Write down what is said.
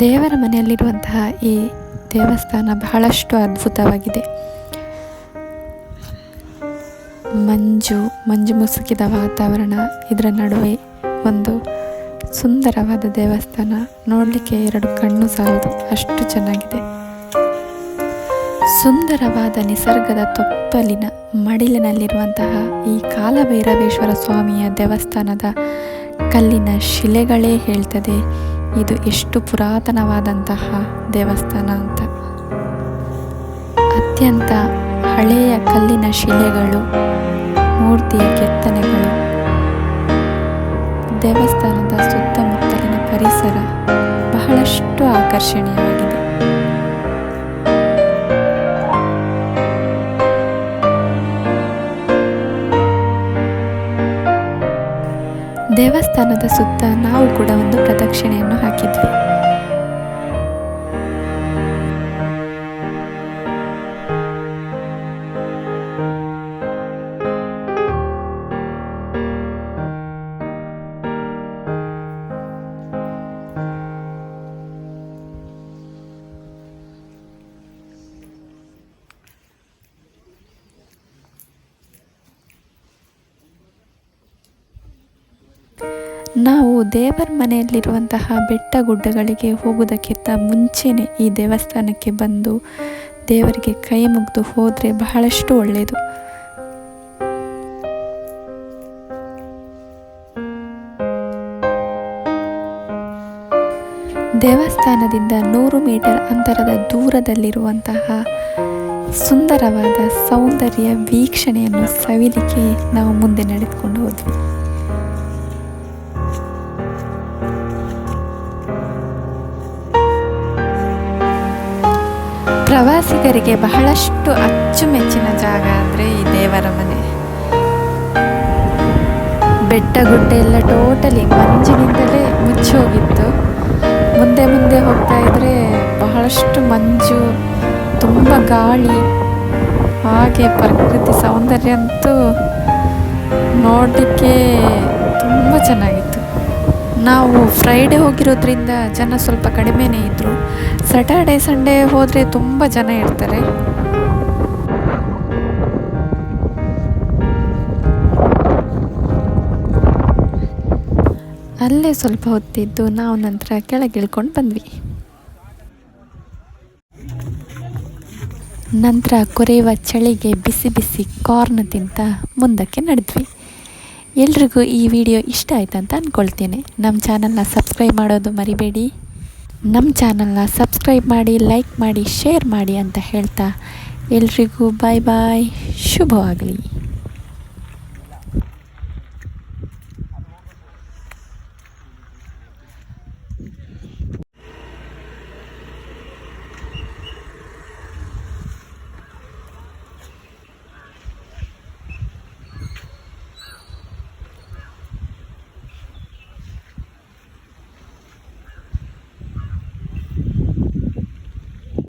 ದೇವರ ಮನೆಯಲ್ಲಿರುವಂತಹ ಈ ದೇವಸ್ಥಾನ ಬಹಳಷ್ಟು ಅದ್ಭುತವಾಗಿದೆ. ಮಂಜು ಮಂಜು ಮುಸುಕಿದ ವಾತಾವರಣ, ಇದರ ನಡುವೆ ಒಂದು ಸುಂದರವಾದ ದೇವಸ್ಥಾನ. ನೋಡಲಿಕ್ಕೆ ಎರಡು ಕಣ್ಣು ಸಾಲದು, ಅಷ್ಟು ಚೆನ್ನಾಗಿದೆ. ಸುಂದರವಾದ ನಿಸರ್ಗದ ತೊಪ್ಪಲಿನ ಮಡಿಲಿನಲ್ಲಿರುವಂತಹ ಈ ಕಾಲಭೈರವೇಶ್ವರ ಸ್ವಾಮಿಯ ದೇವಸ್ಥಾನದ ಕಲ್ಲಿನ ಶಿಲೆಗಳೇ ಹೇಳ್ತದೆ. ಇದು ಎಷ್ಟು ಪುರಾತನವಾದಂತಹ ದೇವಸ್ಥಾನ ಅಂತ. ಅತ್ಯಂತ ಹಳೆಯ ಕಲ್ಲಿನ ಶಿಲೆಗಳು, ಮೂರ್ತಿಯ ಕೆತ್ತನೆಗಳು, ದೇವಸ್ಥಾನದ ಸುತ್ತಮುತ್ತಲಿನ ಪರಿಸರ ಬಹಳಷ್ಟು ಆಕರ್ಷಣೀಯವಾಗಿದೆ. ದೇವಸ್ಥಾನದ ಸುತ್ತ ನಾವು ಕೂಡ ಒಂದು ಪ್ರದಕ್ಷಿಣೆಯನ್ನು ಹಾಕಿದ್ವಿ. ನಾವು ದೇವರ ಮನೆಯಲ್ಲಿರುವಂತಹ ಬೆಟ್ಟ ಗುಡ್ಡಗಳಿಗೆ ಹೋಗುವುದಕ್ಕಿಂತ ಮುಂಚೆನೆ ಈ ದೇವಸ್ಥಾನಕ್ಕೆ ಬಂದು ದೇವರಿಗೆ ಕೈ ಮುಗಿದು ಹೋದರೆ ಬಹಳಷ್ಟು ಒಳ್ಳೆಯದು. ದೇವಸ್ಥಾನದಿಂದ ನೂರು ಮೀಟರ್ ಅಂತರದ ದೂರದಲ್ಲಿರುವಂತಹ ಸುಂದರವಾದ ಸೌಂದರ್ಯ ವೀಕ್ಷಣೆಯನ್ನು ಸವಿಲಿಕ್ಕೆ ನಾವು ಮುಂದೆ ನಡೆದುಕೊಂಡು ಹೋದ್ವಿ. ಪ್ರವಾಸಿಗರಿಗೆ ಬಹಳಷ್ಟು ಅಚ್ಚುಮೆಚ್ಚಿನ ಜಾಗ ಅಂದರೆ ಈ ದೇವರ ಮನೆ. ಬೆಟ್ಟ ಗುಡ್ಡ ಎಲ್ಲ ಟೋಟಲಿ ಮಂಜಿನಿಂದಲೇ ಮುಚ್ಚಿ ಹೋಗಿತ್ತು. ಮುಂದೆ ಮುಂದೆ ಹೋಗ್ತಾ ಇದ್ರೆ ಬಹಳಷ್ಟು ಮಂಜು, ತುಂಬ ಗಾಳಿ, ಹಾಗೆ ಪ್ರಕೃತಿ ಸೌಂದರ್ಯ ಅಂತೂ ನೋಡಲಿಕ್ಕೆ ತುಂಬ ಚೆನ್ನಾಗಿತ್ತು. ನಾವು ಫ್ರೈಡೇ ಹೋಗಿರೋದ್ರಿಂದ ಜನ ಸ್ವಲ್ಪ ಕಡಿಮೆನೇ ಇದ್ದರು ಸಟರ್ಡೆ ಸಂಡೇ ಹೋದರೆ ತುಂಬ ಜನ ಇರ್ತಾರೆ. ಅಲ್ಲೇ ಸ್ವಲ್ಪ ಹೊತ್ತಿದ್ದು ನಾವು ನಂತರ ಕೆಳಗೆ ಇಳ್ಕೊಂಡು ಬಂದ್ವಿ. ನಂತರ ಕೊರೆಯುವ ಚಳಿಗೆ ಬಿಸಿ ಬಿಸಿ ಕಾರ್ನ್ ತಿಂತ ಮುಂದಕ್ಕೆ ನಡೆದ್ವಿ. ಎಲ್ರಿಗೂ ಈ ವಿಡಿಯೋ ಇಷ್ಟ ಆಯ್ತು ಅಂತ ಅಂದ್ಕೊಳ್ತೇನೆ ನಮ್ಮ ಚಾನಲ್ನ ಸಬ್ಸ್ಕ್ರೈಬ್ ಮಾಡೋದು ಮರಿಬೇಡಿ. ನಮ್ಮ ಚಾನಲ್ನ ಸಬ್ಸ್ಕ್ರೈಬ್ ಮಾಡಿ, ಲೈಕ್ ಮಾಡಿ, ಶೇರ್ ಮಾಡಿ ಅಂತ ಹೇಳ್ತಾ ಎಲ್ರಿಗೂ ಬಾಯ್ ಬಾಯ್. ಶುಭವಾಗಲಿ.